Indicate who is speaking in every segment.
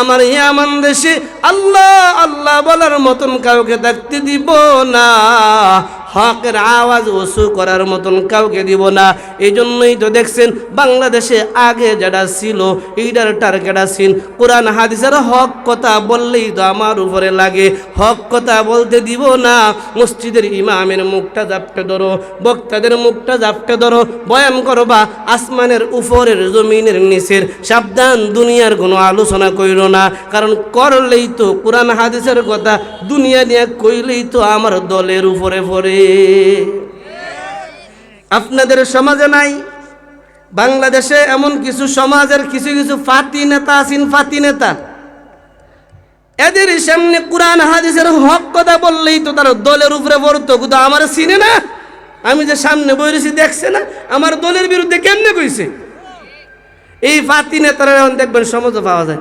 Speaker 1: আমার ইয়ামান দেশে আল্লাহ আল্লাহ বলার মতন কাউকে থাকতে দিব না। হকের আওয়াজ ওসু করার মতন কাউকে দিব না। এই জন্যই তো দেখছেন বাংলাদেশে আগে যেটা ছিল, এইটার টার্গেট আছেন। কোরআন, হাদিসের হক কথা বললেই তো আমার উপরে লাগে। হক কথা বলতে দিব না। মসজিদের ইমামের মুখটা জাপটে ধরো, বক্তাদের মুখটা জাপটে ধরো, বয়ান করবা, আসমানের উপরের জমিনের নিচের। সাবধান, দুনিয়ার কোনো আলোচনা কইর না। কারণ করলেই তো কোরআন, হাদিসের কথা, দুনিয়া নিয়ে কইলেই তো আমার দলের উপরে পড়ে। আপনাদের সমাজে নাই। বাংলাদেশে এমন কিছু সমাজের কিছু কিছু ফাতি নেতা আছেন, ফাতি নেতা। এদের সামনে কোরআন, হাদিসের হক কথা বললেই তো তার দলের উপরে পড়তো। কিন্তু আমার চিনে না। আমি যে সামনে বইরেছি, দেখছে না। আমার দলের বিরুদ্ধে কেমনে কইছে? এই ফাতি নেতারা এখন দেখবেন সমাজে পাওয়া যায়।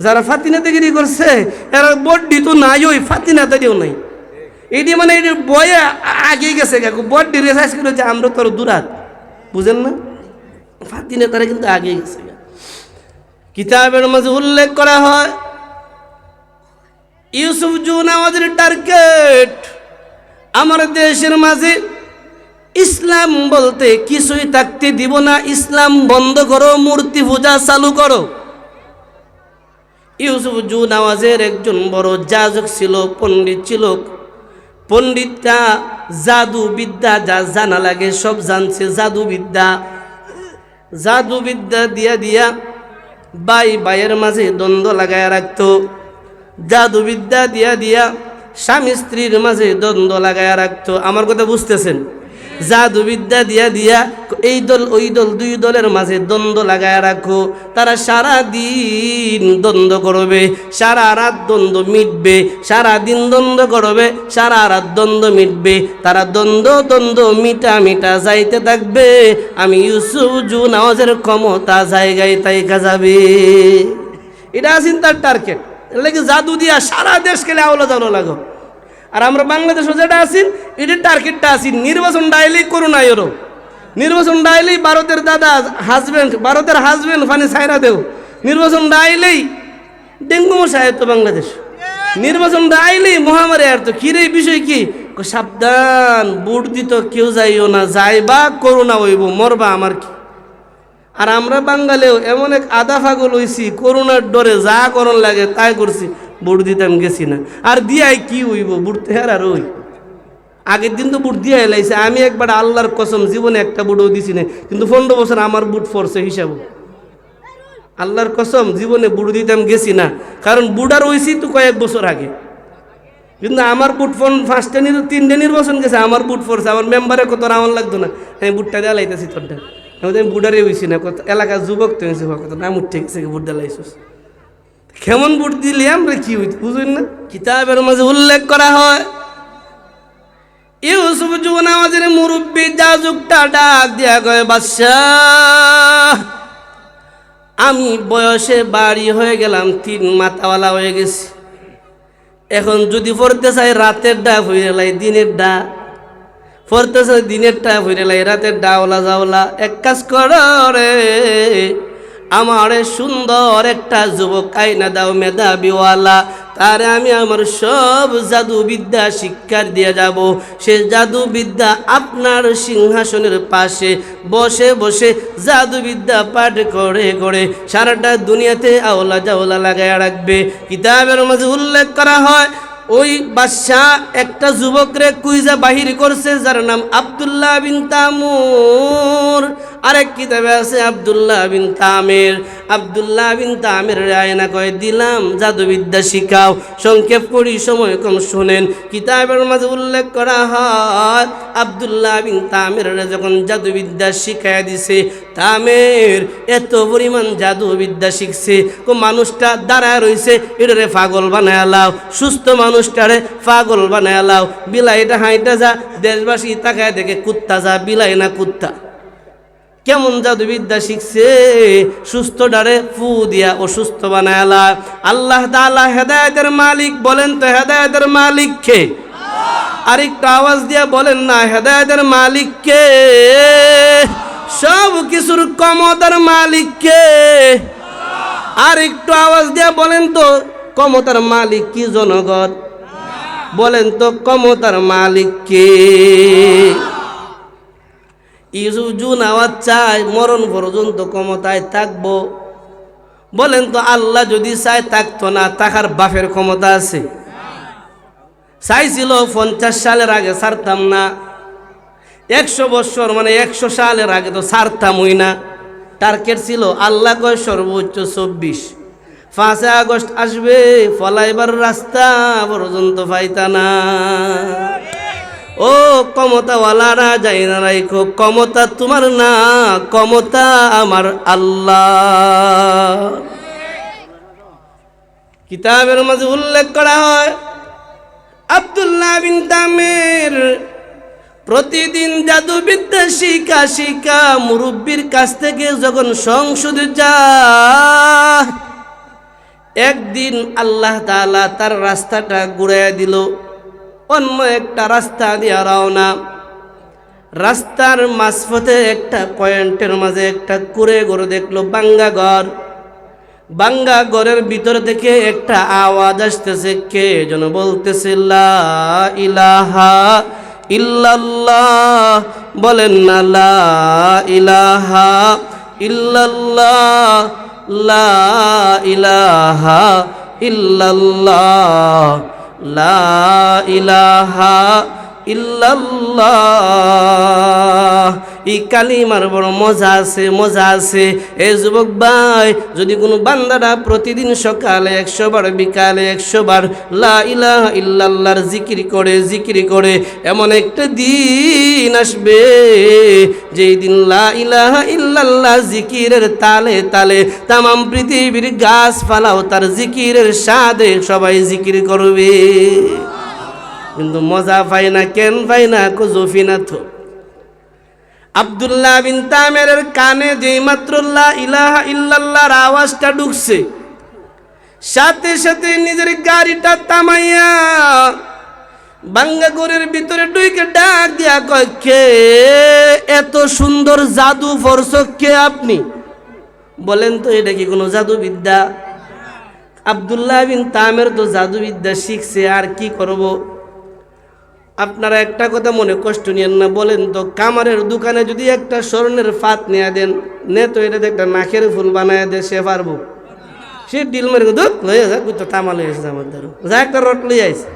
Speaker 1: যারা ফাতি নেতাগিরি করছে, এরা বড্ডি তো নাই, ওই ফাতি নেতারিও নাই। এটি মানে এটি বয়ে আগে গেছে বড্ডি রেসাইজ করে যে আমরা তোর দূরাত বুঝেন না? ফাতি নেতারা কিন্তু আগে গেছে কিতাবের মাঝে উল্লেখ করা হয়, ইউসুফ জুন আমাদের টার্গেট। আমার দেশের মাঝে ইসলাম বলতে কিছুই থাকতে দিব না, ইসলাম বন্ধ করো, মূর্তি পূজা চালু করো। ইউসুফ জু নওয়াজের একজন বড় যাজক ছিল, পণ্ডিত ছিল পণ্ডিতটা জাদু বিদ্যা যা জানা লাগে সব জানছে জাদু বিদ্যা জাদু বিদ্যা দিয়া দিয়া বাই বাইয়ের মাঝে দ্বন্দ্ব লাগায় রাখত। জাদু বিদ্যা দিয়া দিয়া স্বামী স্ত্রীর মাঝে দ্বন্দ্ব লাগায় রাখতো। আমার কথা বুঝতেছেন? জাদু বিদ্যা দিয়া দিয়া এই দল, ওই দল, দুই দলের মাঝে দ্বন্দ্ব লাগায় রাখো। তারা সারা দিন দ্বন্দ্ব করবে, সারা রাত দ্বন্দ্ব মিটবে সারা দিন দ্বন্দ্ব করবে, সারা রাত দ্বন্দ্ব মিটবে। তারা দ্বন্দ্ব দ্বন্দ্ব মিটা মিটা যাইতে থাকবে। আমি ইউসুফ জু ক্ষমতা জায়গায় তাইকা যাবে। এটা আছেন তার টার্গেট লাগে জাদু দিয়া সারা দেশ খেলে আওলা জানো লাগো। আর আমরা বাংলাদেশও যেটা আছি, এটার টার্গেটটা আছি, নির্বাচন ডাইলেই করোনা এরও নির্বাচন ডাইলেই ভারতের দাদা হাজবেন্ড ভারতের হাজবেন্ড ফানি সাইরা দেও। নির্বাচন ডাইলেই ডেঙ্গু মশা তো বাংলাদেশ। নির্বাচন ডাইলেই মহামারী আর তো কিরে বিষয় কি? সাবধান, বুট দিত, কেউ যাইও না যাই যাইবা করোনা হইব, মরবা আমার কি? আর আমরা বাঙালিও এমন এক আধা ফাগল হইছি, করোনার ডরে যা করণ লাগে তাই করছি, বুট দিতাম গেছি না। আর দিয়াই কি হইব, বুট আর ওই আগের দিন তো বুট দিয়ে লাইছে আমি একবার আল্লাহর কসম জীবনে একটা বুটও দিছি না কিন্তু পনেরো বছর আমার বুট ফরছে হিসাব আল্লাহর কসম জীবনে বুট দিতাম গেছি না। কারণ বুড়ার হইছি তো কয়েক বছর আগে। কিন্তু আমার বুট ফোন ফার্স্টে তিন তিনটে নির্বাচন গেছে, আমার বুট ফোরছে। আমার মেম্বারে কত আমার লাগতো না। আমি বুটটা দেওয়া লাইতেছি তোরটা। আমি বুডারে হইছি না, কত এলাকার যুবক তো হয়েছে কত নাম উঠে গেছে, বুট দেলাইছিস কেমন বুট দিলে আমরা কি হইতে, বুঝুন না? কিতাবের মাঝে উল্লেখ করা হয় ইউসুফ আমাদের মুরব্বী যাজুকটা ডাক দিয়া কয়, বাদশাহ, আমি বয়সে বাড়ি হয়ে গেলাম, তিন মাথাওয়ালা হয়ে গেছি। এখন যদি পড়তে চাই, রাতের ডা হয়ে লাই, দিনের ডা। পড়তে চাই, দিনের ডা হয়ে লাই, রাতের ডাওলা যাওলা এক কাজ কর রে, আমার সুন্দর একটা যুবক আইনা দাও, মেধাবিওয়ালা। তারে আমি আমার সব জাদুবিদ্যা শিক্ষার দিয়ে যাব। সে জাদুবিদ্যা আপনার সিংহাসনের পাশে বসে বসে জাদুবিদ্যা পাঠ করে করে সারাটা দুনিয়াতে আওলা জাওলা লাগায় রাখবে। কিতাবের মাঝে উল্লেখ করা হয়, ওই বাদশাহ একটা যুবকরে কুইজা বাহির করছে যার নাম আবদুল্লাহ বিন তামুর। আরেক কিতাবে আছে আবদুল্লাহ বিন তামের। আবদুল্লাহ বিন তামের আয়না কয়ে, দিলাম জাদুবিদ্যা শিখাও, সংক্ষেপ করি, সময় কম শোনেন। কিতাবের মাঝে উল্লেখ করা হয়, আবদুল্লাহ বিন তামের যখন জাদুবিদ্যা শিখাইয়া দিছে, তামের, এত পরিমাণ জাদুবিদ্যা শিখছে, কো মানুষটা দাঁড়ায় রইছে এটারে পাগল বানায় লাও, সুস্থ মানুষটারে পাগল বানায় লাও বিলাইটা হাইটা যা, দেশবাসী তাকায় দেখে, কুত্তা যা, বিলাই না কুত্তা। কেমন জাদুবিদ্যা শিখছে? সুস্থ ডারে ফু দিয়া অসুস্থ বানায়ালা। আল্লাহ তাআলা হেদায়েতের মালিক বলেন তো, হেদায়েতের মালিক কে? আরেকটু আওয়াজ দিয়া বলেন না, হেদায়েতের মালিক কে? সব কিছুর ক্ষমতার মালিক কে? আর একটু আওয়াজ দিয়ে বলেন তো, ক্ষমতার মালিক কি জনগণ? বলেন তো, ক্ষমতার মালিক কে? ইউসুফ জুন আওয়াজ চায়, মরণ পর্যন্ত ক্ষমতায় থাকব। বলেন তো, আল্লাহ যদি চায়, থাকতো না তাকার বাপের ক্ষমতা আছে। চাইছিল পঞ্চাশ সালের আগে ছাড়তাম না। একশো বছর মানে একশো সালের আগে তো ছাড়তামই না। টার্গেট ছিল, আল্লাহ কয়, সর্বোচ্চ চব্বিশ। পাঁচে আগস্ট আসবে, ফলাইবার রাস্তা পর্যন্ত পাইতা না। ও ক্ষমতাওয়ালারা যাই না রাইখো ক্ষমতা তোমার না, ক্ষমতা আমার আল্লাহ। কিতাবের মাঝে উল্লেখ করা হয়, আব্দুল্লাহ বিন তামের প্রতিদিন জাদুবিদ্যা শিখা শিখা মুরব্বীর কাছ থেকে যখন সংসদে যা একদিন আল্লাহ তাআলা তার রাস্তাটা ঘুরাইয়া দিল। অন্য একটা রাস্তা দিয়া রওনা। রাস্তার মাঝপথে একটা পয়েন্টের মাঝে একটা কুড়ে গরু দেখল বাঙ্গা ঘর। বাঙ্গা ঘরের ভিতর থেকে একটা আওয়াজ আসতেছে, কে যেন বলতেছে ইলাহা ইল্লাল্লাহ। বলেন না, লা ইলাহা ইল্লাল্লাহ। লা ইলাহা ইল্লাল্লাহ। লা ইলাহা ইল্লাল্লাহ। এই কালিমার বড় মজা আছে মজা আছে। এ যুবক ভাই, যদি কোনো বান্দারা প্রতিদিন সকালে একশো বার, বিকালে একশো বার লা ইলাহা ইল্লাল্লাহর জিকির করে জিকির করে, এমন একটা দিন আসবে, যেই দিন লা ইলাহা ইল্লাল্লাহ জিকিরের তালে তালে তামাম পৃথিবীর গাছপালাও তার জিকিরের স্বাদে সবাই জিকির করবে। কিন্তু মজা পাই না, কেন পাই না কুজুফি না তো আবদুল্লাহ বিন তামের কানে যেই মাত্র লা ইলাহা ইল্লাল্লাহর আওয়াজটা ঢুকছে, সাথে সাথে নিজের গাড়িটা থামাইয়া বাঙ্গাগরের ভিতরে ডুইকে ডাক দিয়া কয়, কে এত সুন্দর জাদু ফরস কে আপনি? বলেন তো, এটা কি কোনো জাদুবিদ্যা? আবদুল্লাহ বিন তামের তো জাদুবিদ্যা শিখছে, আর কি করব? আপনারা একটা কথা মনে কষ্ট নিয়েন না, বলেন তো কামারের দোকানে যদি একটা স্বর্ণের ফাত নিয়ে দেন, নে তো এটাতে একটা নাকের ফুল বানায় দে সে পারব। সে ডিল মেরে দুঃখ লয়ে যায় তো তামা লয়ে এসেছে আমার ধরো যা একটা রট লিয়ে আইছে।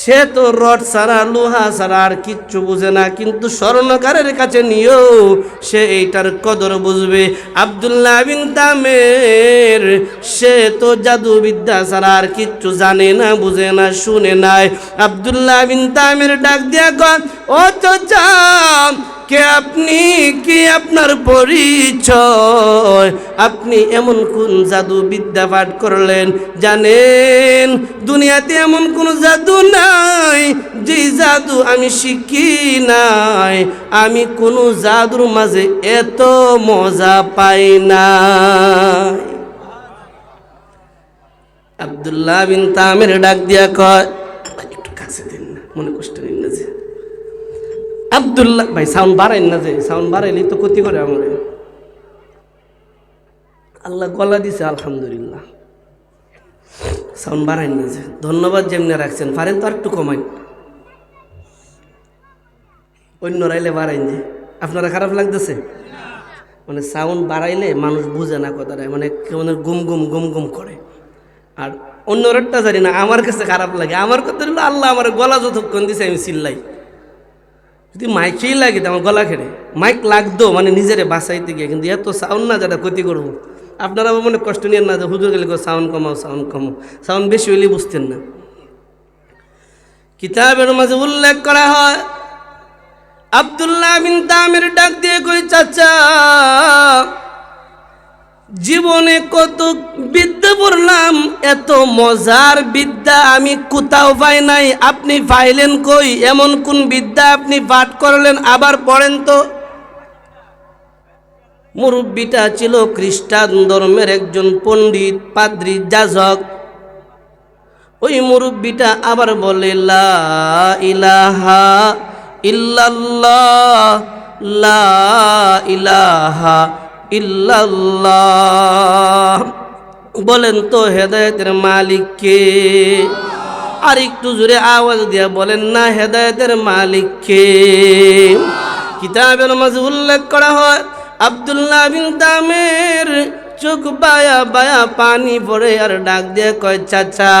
Speaker 1: সে তো রড ছাড়া, লোহা ছাড়া আর কিচ্ছু বুঝে না, কিন্তু স্বর্ণকারের কাছে নিয়েও সে এইটার কদর বুঝবে। আবদুল্লাহ বিন তামের, সে তো জাদুবিদ্যা ছাড়া আর কিচ্ছু জানে না, বুঝে না, শুনে নাই। আবদুল্লাহ বিন তামের ডাক দিয়া কন ও তো কে আপনি, কি আপনার পরিচয়? আপনি এমন কোন জাদু বিদ্যা পাঠ করলেন? জানেন, দুনিয়াতে এমন কোন জাদু নাই, যে জাদু আমি শিখি নাই। আমি কোনো জাদুর মাঝে এত মজা পাই না আবদুল্লাহ বিন তামের ডাক দিয়া কয়, একটু কাছে দিন না, মনে কষ্ট আবদুল্লাহ, ভাই সাউন্ড বাড়াইন না যে সাউন্ড বাড়াইলে তো ক্ষতি করে আমার। আল্লাহ গলা দিছে, আলহামদুলিল্লাহ। সাউন্ড বাড়াইন না যে, ধন্যবাদ যেমনি রাখছেন, পারেন তো আর একটু কমাইন। অন্য রাইলে বাড়াইন যে, আপনারা খারাপ লাগতেছে? মানে সাউন্ড বাড়াইলে মানুষ বুঝে না কথাটা মানে কেমন গুম গুম গুম গুম করে। আর অন্য রটটা জানি না, আমার কাছে খারাপ লাগে, আমার কথা আল্লাহ আমার গলা যতক্ষণ দিছে আমি চিল্লাই। যদি মাইকেই লাগে আমার গলা খেড়ে। মাইক লাগতো মানে নিজেরে বাঁচাইতে গিয়ে, কিন্তু এত সাউন্ড না যেটা ক্ষতি করব। আপনারা মনে কষ্ট নিয়ে না যে হুজুর গেলে সাউন্ড কমাও সাউন্ড কমাও। সাউন্ড বেশি হইলে বুঝতেন না। কিতাবের মাঝে উল্লেখ করা হয়, আবদুল্লাহ বিন তামের ডাক দিয়ে কই, চাচা জীবনে কত বিদ্যা পড়লাম, এত মজার বিদ্যা আমি কোথাও পাই নাই। আপনি পাইলেন কই? এমন কোন বিদ্যা আপনি পাঠ করলেন? আবার পড়েন তো। মুরব্বিটা ছিল খ্রিস্টান ধর্মের একজন পণ্ডিত, পাদ্রী, যাজক। ওই মুরব্বিটা আবার বলে, লা ইলাহা ইল্লাল্লাহ ইলাহা ইল্লাল্লাহ। বলেন তো হেদায়তের মালিক কে? আর একটু জোরে আওয়াজ দিয়া বলেন না, হেদায়তের মালিক কে? কিতাবের মাঝে উল্লেখ করা হয়, আবদুল্লাহ বিন তামের চোখ বায়া বায়া পানি পড়ে আর ডাক দিয়ে কয়, চাচা,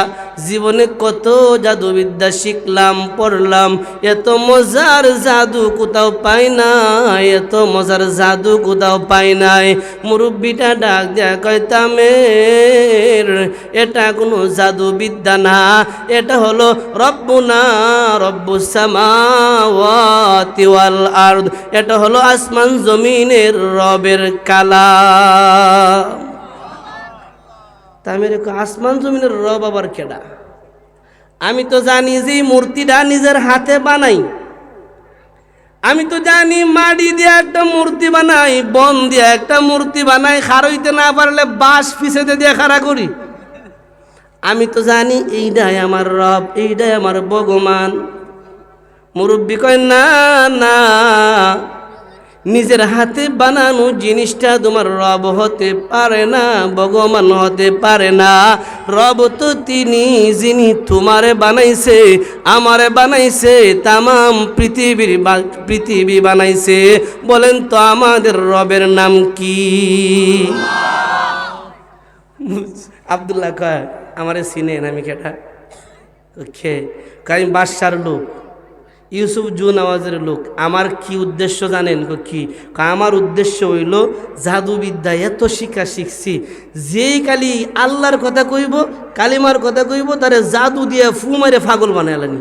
Speaker 1: জীবনে কত জাদুবিদ্যা শিখলাম, পড়লাম। এত মজার জাদু কোথাও পাই নাই, এত মজার জাদু কোথাও পাই নাই। মুরব্বীটা ডাক দেয়া কয়, তামের, এটা কোনো জাদুবিদ্যা না। এটা হলো রব্বু সামাওয়াতি ওয়াল আরদ। এটা হলো আসমান জমিনের রবের কালাম তামের আসমান জমিনের রব আবার কেডা? আমি তো জানি যে মূর্তিটা নিজের হাতে বানাই। আমি তো জানি মাটি দিয়ে একটা মূর্তি বানাই, বন দিয়ে একটা মূর্তি বানাই খারইতে না পারলে বাঁশ পিছেতে দিয়ে খাড়া করি। আমি তো জানি এইটাই আমার রব, এইটাই আমার ভগবান। মুরব্বী কয়, না না নিজের হাতে বানানো জিনিসটা তোমার রব হতে পারে না, ভগবান হতে পারে না। রব তো তিনি, যিনি তোমারে বানাইছে, আমারে বানাইছে, তামাম পৃথিবীর পৃথিবী বানাইছে। বলেন তো আমাদের রবের নাম কি? আবদুল্লাহ কয়, আমারে চিনেন আমি কেটা? খে আমি বাদশার লোক। ইউসুফ জু নওয়াজের লোক, আমার কি উদ্দেশ্য জানেন? কি আমার উদ্দেশ্য হইল, জাদুবিদ্যা এত শিক্ষা শিখছি, যেই কালি আল্লাহর কথা কইব, কালিমার কথা কইব, তারে জাদু দিয়ে ফু মারে ফাগল বানালানি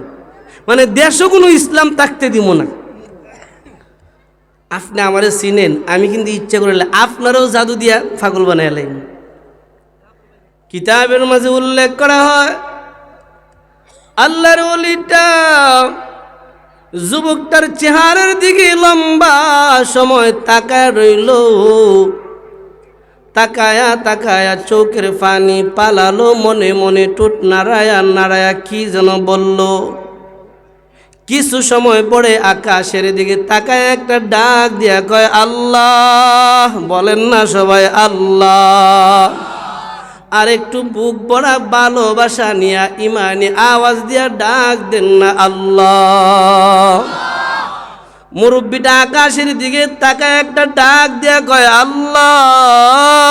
Speaker 1: মানে দেশও কোনো ইসলাম থাকতে দিব না। আপনি আমারে চিনেন, আমি কিন্তু ইচ্ছা করলে আপনারও জাদু দিয়া ফাগল বানাইলেন কিতাবের মাঝে উল্লেখ করা হয়, আল্লাহর যুবকটার চেহারার দিকে লম্বা সময় তাকায় রইল। তাকায়া তাকায়া চোখের পানি পালালো, মনে মনে টুট নাড়ায়া নাড়ায়া কি যেন বলল। কিছু সময় পরে আকাশের দিকে তাকায় একটা ডাক দিয়া কয়, আল্লাহ! বলেন না সবাই, আল্লাহ! আর একটু বুক ভরা ভালোবাসা নিয়া ইমানি আওয়াজ দিয়া ডাক দেন না আল্লাহ। মুরব্বীটা আকাশের দিকে তাকায় একটা ডাক দিয়া কয়, আল্লাহ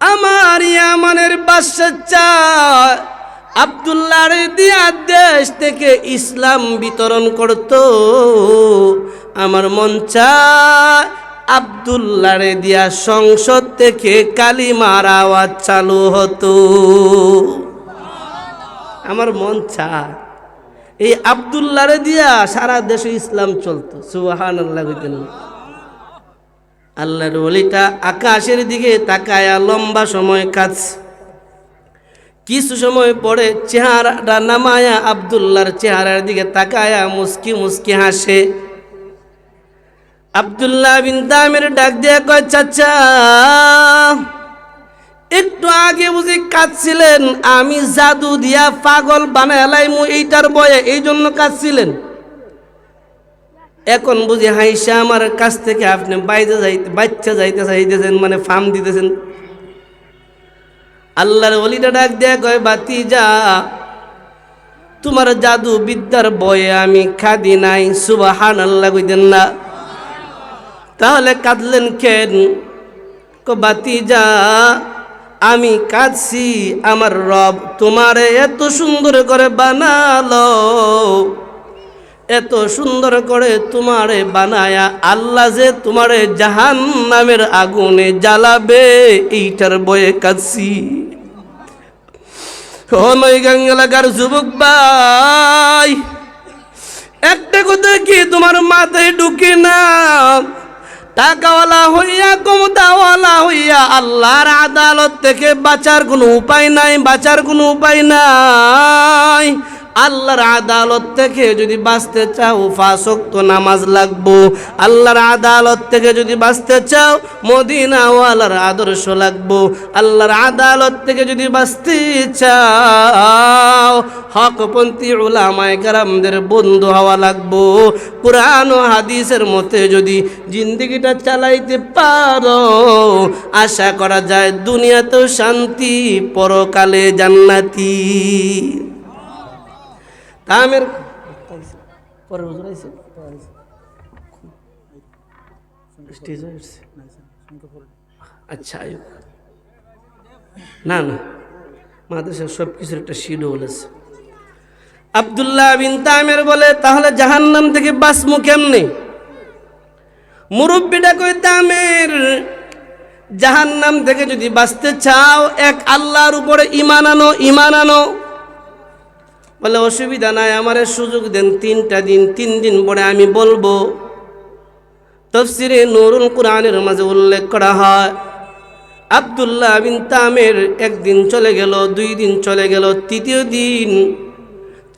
Speaker 1: আমার ইয়ামানের বাচ্চা আবদুল্লাহর দিয়া দেশ থেকে ইসলাম বিতরণ করত। আমার মন চায় আবদুল্লারে দিয়া সংসদ থেকে কালিমার আওয়াজ চালু হতো। আমার মন চায়। এই আবদুল্লারে দিয়া সারা দেশে ইসলাম চলতো। সুবাহান আল্লাহ আল্লাহর অলিটা আকাশের দিকে তাকায়া লম্বা সময় কাজ কিছু সময় পরে চেহারাটা নামায়া আবদুল্লার চেহারার দিকে তাকায়া মুস্কি মুস্কি হাসে। আবদুল্লাহ বিন দামের ডাক দিয়ে কয়, চাচা, একটু আগে বুঝি কাঁদছিলেন, আমি জাদু দিয়া পাগল বানাইলাই মু এইটার বয়ে এই জন্য কাঁদছিলেন। এখন বুঝি হাইসা আমার কাছ থেকে আপনি বাইরে যাইতে বাচ্চা যাইতে চাইতেছেন মানে ফার্ম দিতেছেন। আল্লাহর অলিটা ডাক দেয়া কয় বাতি যা তোমার জাদু বিদ্যার বয়ে আমি খাদি নাই সুবাহান আল্লাহ কইতেন না। তাহলে কাঁদলেন কেন? বাতি যা আমি কাঁদছি, আমার রব তোমারে এত সুন্দর করে বানালো। এত সুন্দর করে তোমারে বানায়া আল্লাহ যে তোমারে জাহান নামের আগুনে জ্বালাবে, এইটার বয়ে কাঁদছি। এলাকার যুবক ভাই, একটা কথা কি তোমার মাথায় ঢুকে না? টাকাওয়ালা হইয়া ক্ষমতাওয়ালা হইয়া আল্লাহর আদালত থেকে বাঁচার কোনো উপায় নাই, বাঁচার কোনো উপায় নাই। আল্লাহর আদালত থেকে যদি বাঁচতে চাও ফাঁসক্ত নামাজ লাগবো। আল্লাহর আদালত থেকে যদি বাঁচতে চাও, মদিনাওয়ালার আদর্শ লাগবো। আল্লাহর আদালত থেকে যদি বাঁচতে চাও, হকপন্থী ওলামায় কারামদের বন্ধু হওয়া লাগবো। কোরআন ও হাদিসের মতে যদি জিন্দগিটা চালাইতে পারো, আশা করা যায় দুনিয়াতেও শান্তি, পরকালে জান্নাতি। তামের। পরে হুজুর আইছে? স্টেজে উঠছে। আচ্ছা আয়ুক না না। মাদ্রাসার সব কিছুর একটা শিডিউল আছে। আবদুল্লাহ বিন তামের বলে তাহলে জাহান্নাম থেকে বাসমু কেমনে? মুরব্বীটা কই তামের জাহান্নাম থেকে যদি বাঁচতে চাও এক আল্লাহর উপরে ইমান আনো ইমান আনো। বলে, অসুবিধা নাই, আমারে সুযোগ দেন, তিনটা দিন, তিন দিন পরে আমি বলব। তফসিরে নুরুল কোরআনের মাঝে উল্লেখ করা হয়, আবদুল্লাহ বিন তামের একদিন চলে গেল, দুই দিন চলে গেল, তৃতীয় দিন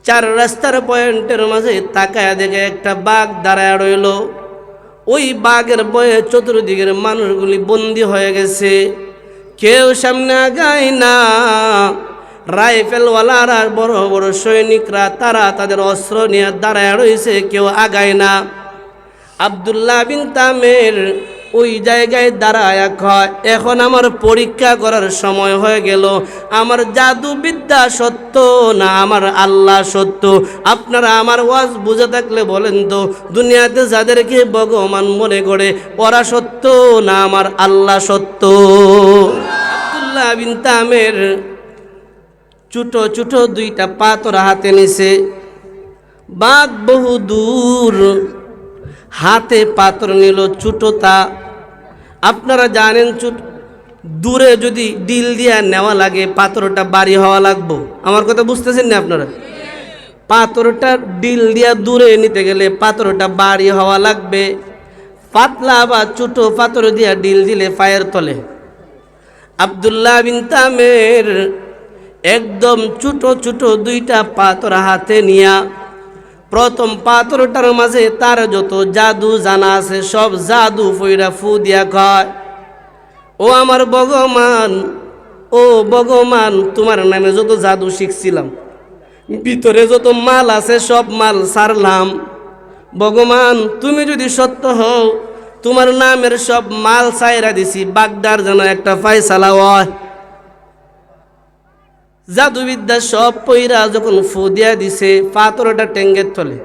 Speaker 1: চার রাস্তার পয়েন্টের মাঝে তাকায় দেখে একটা বাঘ দাঁড়ায় রইল। ওই বাঘের বয়ে চতুর্দিকের মানুষগুলি বন্দি হয়ে গেছে। কেউ সামনে আগায় না। রাইফেলওয়ালারা বড় বড় সৈনিকরা, তারা তাদের অস্ত্র নিয়ে দাঁড়ায় রয়েছে, কেউ আগায় না। আবদুল্লাহ বিন তামের ওই জায়গায় দাঁড়ায় হয়। এখন আমার পরীক্ষা করার সময় হয়ে গেল। আমার জাদুবিদ্যা সত্য না আমার আল্লাহ সত্য? আপনারা আমার ওয়াজ বুঝে থাকলে বলেন তো, দুনিয়াতে যাদেরকে ভগবান মনে করে, ওরা সত্য না আমার আল্লাহ সত্য? আবদুল্লাহ বিন তামের ছোটো ছোটো দুইটা পাথর হাতে নিছে। বাঘ বহু দূর, হাতে পাথর নিল ছোটোতা আপনারা জানেন ছোট দূরে যদি ডিল দিয়া নেওয়া লাগে, পাথরটা বাড়ি হওয়া লাগবো। আমার কথা বুঝতেছেন না আপনারা? পাথরটা ডিল দিয়া দূরে নিতে গেলে পাথরটা বাড়ি হওয়া লাগবে। পাতলা বা ছোটো পাথর দিয়া ডিল দিলে পায়ের তলে। আবদুল্লাহ বিন তামের একদম ছোট ছোট দুইটা পাথর হাতে নিয়া, প্রথম পাথরটার মাঝে তার যত জাদু জানা আছে, সব জাদু ফইরা ফু দিয়া কয়, ও আমার ভগবান, ও ভগবান, তোমার নামে যত জাদু শিখছিলাম, ভিতরে যত মাল আছে, সব মাল সারলাম। ভগবান, তুমি যদি সত্য হও, তোমার নামের সব মাল সাইরা দিছি, বাগদার যেন একটা ফাইসালা হয়। জাদুবিদ্যা সব পইরা যখন ফু দিয়া দিছে, পাথরটা টেঙ্গের তলে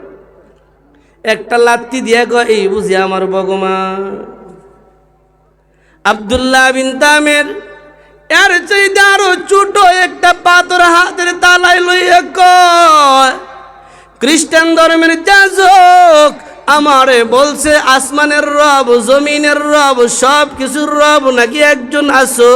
Speaker 1: একটা লাত্তি দিয়া গ এই বুঝি আমার ভগবান। আবদুল্লাহ বিন তামের এর চাইতে আরও ছোট একটা পাথর হাতের তালায় লইয়া কয়, খ্রিস্টান ধর্মের যাজক আমারে বলছে, আসমানের রব, জমিনের রব সব কিছুর রব নাকি একজন আসো।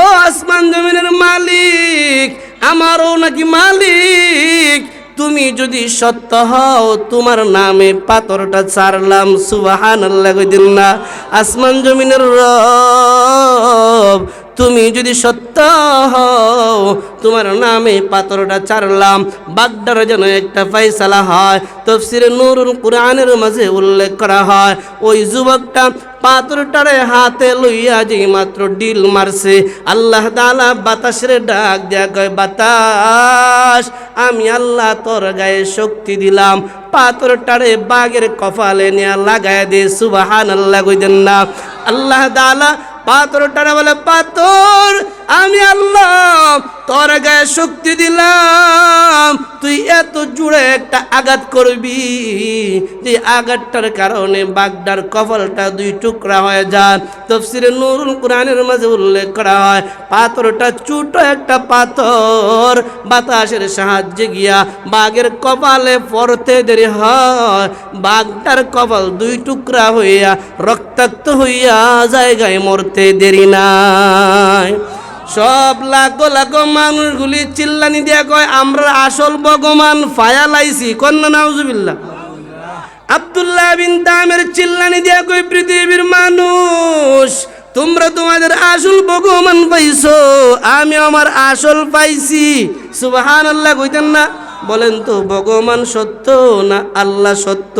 Speaker 1: ও আসমান জমিনের মালিক, আমারও নাকি মালিক। তুমি যদি সত্য হও, তোমার নামে পাথরটা ছাড়লাম সুবাহান আল্লাহ দিল না। আসমান জমিনের রব তুমি যদি সত্য হও, তোমার নামে পাথরটা ছাড়লাম, বাগদার যেন একটা ফাইসালা হয়। তফসিরে নুরুল কোরআনের মাঝে উল্লেখ করা হয়, ওই যুবকটা পাথরটারে হাতে লইয়া যে মাত্র ডিল মারছে। আল্লাহ তালা বাতাসের ডাক দেয়া কয়, বাতাস, আমি আল্লাহ তোর গায়ে শক্তি দিলাম। পাথরটারে বাঘের কপালে নিয়ে লাগায় দে সুবাহান আল্লাহ কইদেন না। আল্লাহ তালা পাথরটারে বলে পাথর আমি আল্লাহ তোর গায়ে শক্তি দিলাম। তুই এত জুড়ে একটা আঘাত করবি। যে আঘাতটার কারণে বাগদার কপালটা দুই টুকরা হয়ে যান তফসিরে নুরুল কোরআনের মাঝে উল্লেখ করা হয়, পাথরটা ছোট একটা পাথর, বাতাসের সাহায্যে গিয়া বাঘের কপালে পড়তে দেরি হয়। বাঘটার কপাল দুই টুকরা হইয়া রক্তাক্ত হইয়া জায়গায় মরতে দেরি নাই। সব লাখো লাখো মানুষগুলি চিল্লানি দিয়া কয়, আমরা আসল ভগবান, ফায়া লাইছি, কন্যা নাউজুবিল্লাহ। আব্দুল্লাহ বিন তামের চিল্লানি দিয়া কই পৃথিবীর মানুষ, তোমরা তোমাদের আসল ভগবান পাইছো, আমি আমার আসল পাইছি। সুবাহান আল্লাহ কইতেন না, বলেন তো, ভগবান সত্য না আল্লাহ সত্য?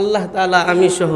Speaker 1: আল্লাহ তাআলা আমি সহ